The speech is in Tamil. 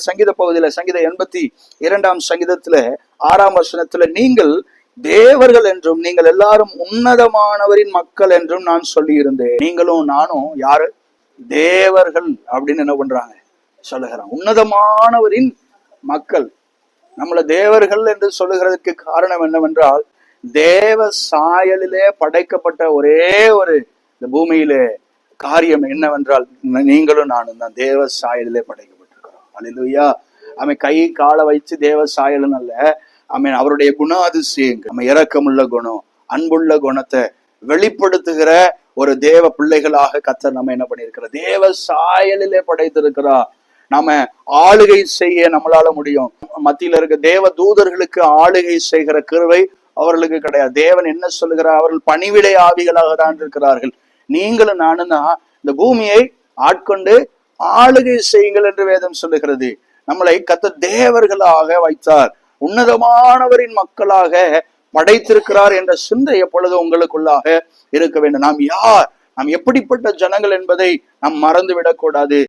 சங்கீத பகுதியில சங்கீத எண்பத்தி இரண்டாம் சங்கீதத்துல ஆறாம் வசனத்துல நீங்கள் தேவர்கள் என்றும் நீங்கள் எல்லாரும் உன்னதமானவரின் மக்கள் என்றும் நான் சொல்லி இருந்தேன் நீங்களும் நானும் யாரு? தேவர்கள். அப்படின்னு என்ன பண்றாங்க? சொல்லுகிறான். உன்னதமானவரின் மக்கள். நம்மள தேவர்கள் என்று சொல்லுகிறதுக்கு காரணம் என்னவென்றால் தேவ சாயலிலே படைக்கப்பட்ட ஒரே ஒரு இந்த பூமியிலே காரியம் என்னவென்றால் நீங்களும் நானும் தான் தேவ சாயலிலே படைக்கப்பட்டிருக்கிறோம் அல்லேலூயா அவன் கை காலை வச்சு தேவ சாயலன் அல்ல. அவன் அவருடைய குணாதிசயங்கள் நம்ம இறக்கமுள்ள குணம் அன்புள்ள குணத்தை வெளிப்படுத்துகிற ஒரு தேவ பிள்ளைகளாக கத்தர் நம்ம என்ன பண்ணியிருக்கிறோம் தேவ சாயலிலே படைத்திருக்கிறா நாம ஆளுகை செய்ய நம்மளால முடியும். மத்தியில இருக்க தேவ தூதர்களுக்கு ஆளுகை செய்கிற கிருவை அவர்களுக்கு கிடையாது. தேவன் என்ன சொல்லுகிறார்? அவர்கள் பணிவிடை ஆவிகளாக தான் இருக்கிறார்கள். நீங்களும் நானும் தான் இந்த பூமியை ஆட்கொண்டு ஆளுகை செய்யுங்கள் என்று வேதம் சொல்லுகிறது. நம்மளை கத்த தேவர்களாக வைத்தார். உன்னதமானவரின் மக்களாக படைத்திருக்கிறார் என்ற சிந்தை எப்பொழுது உங்களுக்குள்ளாக இருக்க வேண்டும்? நாம் யார்? நாம் எப்படிப்பட்ட ஜனங்கள் என்பதை நாம் மறந்து விடக்கூடாது